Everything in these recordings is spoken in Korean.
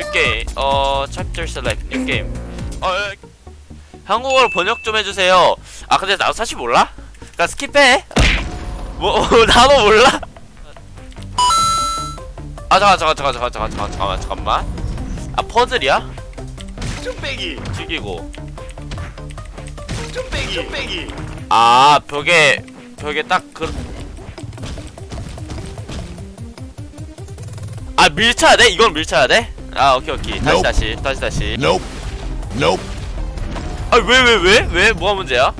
New game. 어, chapter select. New game. 어, 어, 한국어로 번역 좀 해주세요. 아, 근데 나도 사실 몰라? 그니까 스킵해. 뭐, 나도 몰라? 아, 잠깐, 잠깐, 잠깐, 잠깐, 잠깐, 잠깐, 잠깐만, 잠깐만. 아, 퍼즐이야? 쭈빼기 죽이고. 쭈빼기 쭈빼기 아, 벽에, 벽에 딱 그. 아, 밀쳐야 돼? 이건 밀쳐야 돼? 아, 오케이, 오케이. 다시. 다시, 다시, 다시. Nope. Nope. 아, 왜, 왜, 왜? 왜? 뭐가 문제야?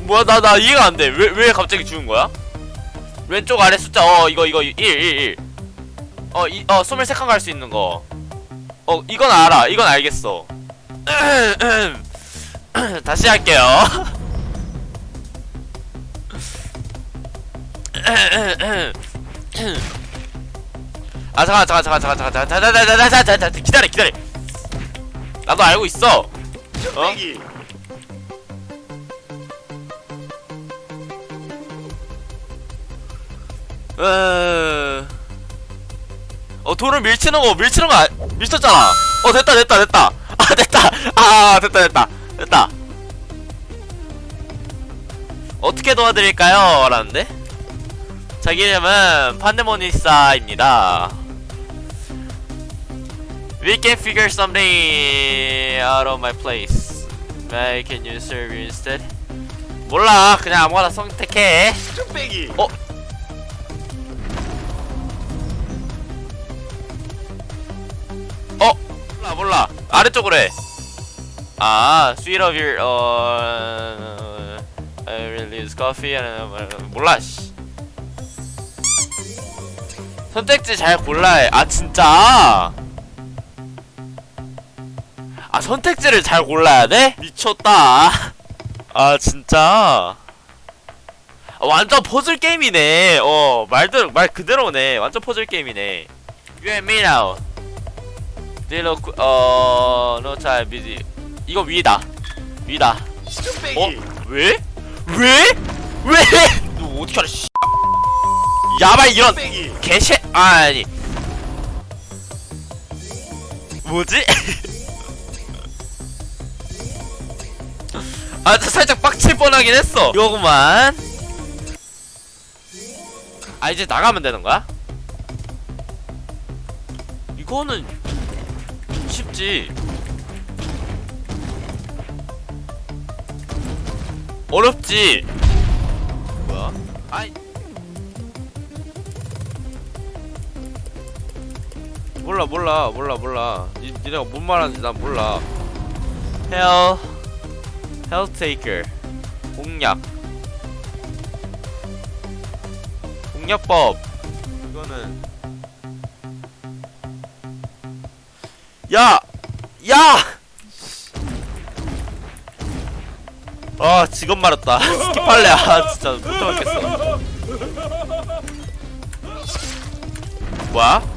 뭐야, 나, 나 이해가 안 돼. 왜, 왜 갑자기 죽은 거야? 왼쪽 아래 숫자, 어, 이거, 이거, 1, 1, 1. 어, 이, 어, 23칸 갈 수 있는 거. 어, 이건 알아. 이건 알겠어. 다시 할게요. 아 잠깐 잠깐 잠깐 잠깐 잠깐 잠깐 잠깐 잠깐 잠깐 잠깐 잠깐 기다려 기다려 나도 알고 있어 쭈빼기 어... 어 돌을 밀치는 거 밀치는 거 아, 밀쳤잖아 어 됐다 됐다 됐다 아 됐다 아 됐다 됐다 됐다 어떻게 도와드릴까요? 라는데 자기 이름은 판데모니사입니다 We can figure something out of my place I can use serve you instead 몰라 그냥 아무거나 선택해 쭈빼기 어? 어? 몰라 몰라 아래쪽으로 해. 아, sweet of your 어 I really use coffee and 몰라 씨. 선택지 잘 골라야 해. 아 진짜? 아 선택지를 잘 골라야 돼? 미쳤다. 아 진짜? 아, 완전 퍼즐 게임이네. 어 말들 말 그대로네. 완전 퍼즐 게임이네. You and me now. Of- 어 no time busy. 이거 위다. 위다. 어? 왜? 왜? 왜? 너 어떻게 알아? 씨. 야발 이런 아, 아니. 뭐지? 아, 저 살짝 빡칠 뻔하긴 했어. 이거구만. 아, 이제 나가면 되는 거야? 이거는 쉽지. 어렵지. 뭐야? 아이. 몰라 몰라 몰라 몰라 니, 니네가 뭔 말하는지 난 몰라 헬 헬테이커 공략 공략법 이거는 야! 야! 아 직업 말았다 스킵할래 아 진짜 못 참겠어 뭐야?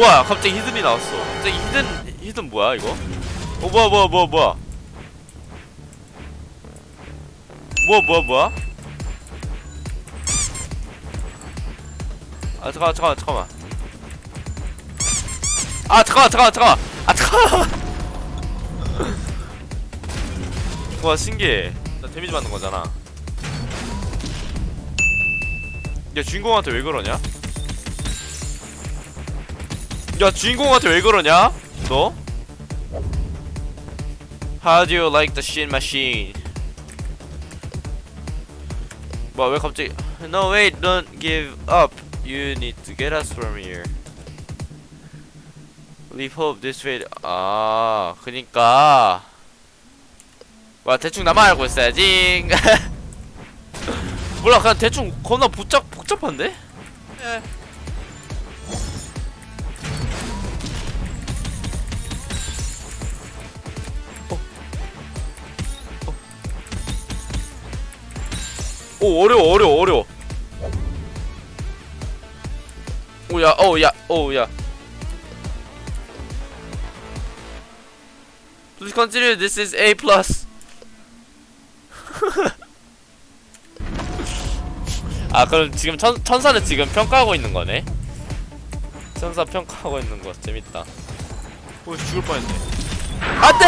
뭐야? 갑자기 히든이 나왔어. 갑자기 히든 히든 뭐야 이거? 어 뭐야 뭐야 뭐야 뭐야? 뭐야 뭐야 뭐야? 아 잠깐만 잠깐만 잠깐만. 아 잠깐만 잠깐만 잠깐만. 아 잠깐만. 와 신기해. 나 데미지 받는 거잖아. 야 주인공한테 왜 그러냐 야 주인공한테 왜 그러냐? 너? How do you like the shit machine? 뭐야 왜 갑자기 No wait don't give up You need to get us from here Leave hope this way 아 그니까 와 대충 나만 알고 있어야지 몰라 그냥 대충 겁나 복잡, 복잡한데? 예. 오 어려워 어려워 어려워. 오야 어야 어야. Please consider this is A plus. 아 그럼 지금 천, 천사는 지금 평가하고 있는 거네? 천사 평가하고 있는 거 재밌다. 오 죽을 뻔했네. 안돼!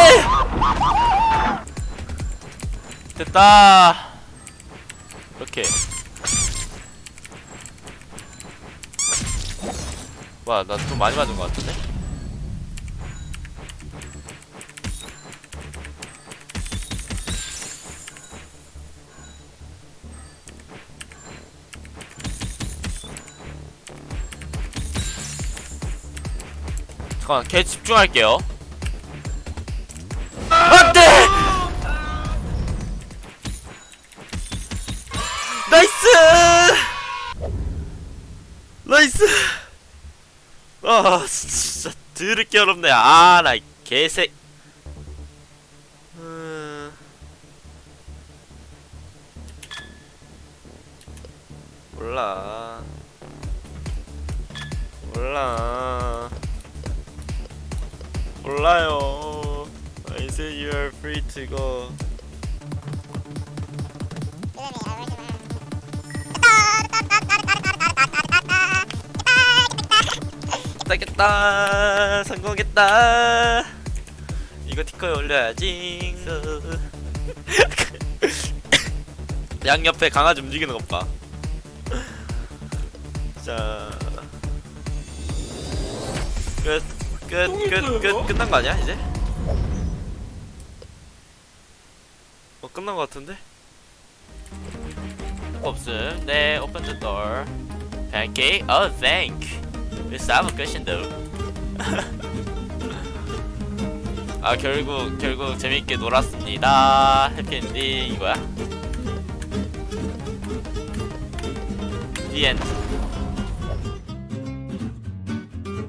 됐다 이렇게. 와 나 좀 많이 맞은 것 같은데? 잠깐만 걔 집중할게요 나이스! 나이스! 아 진짜 드럽게 어렵네. 아나 개새. 음... 몰라. 몰라. 몰라요. I said you are free to go 따겠다 성공했다 이거 티커에 올려야지 양옆에 강아지 움직이는 것봐 자 끝, 끝, 끝, 끝, 끝난 거 아니야, 이제? 어, 끝난 거 같은데? 없음. 네, open the door. pancake? Oh, thank. 왜 싸움은 끝인데? 아, 결국, 결국 재밌게 놀았습니다. 해피엔딩 이거야? The end.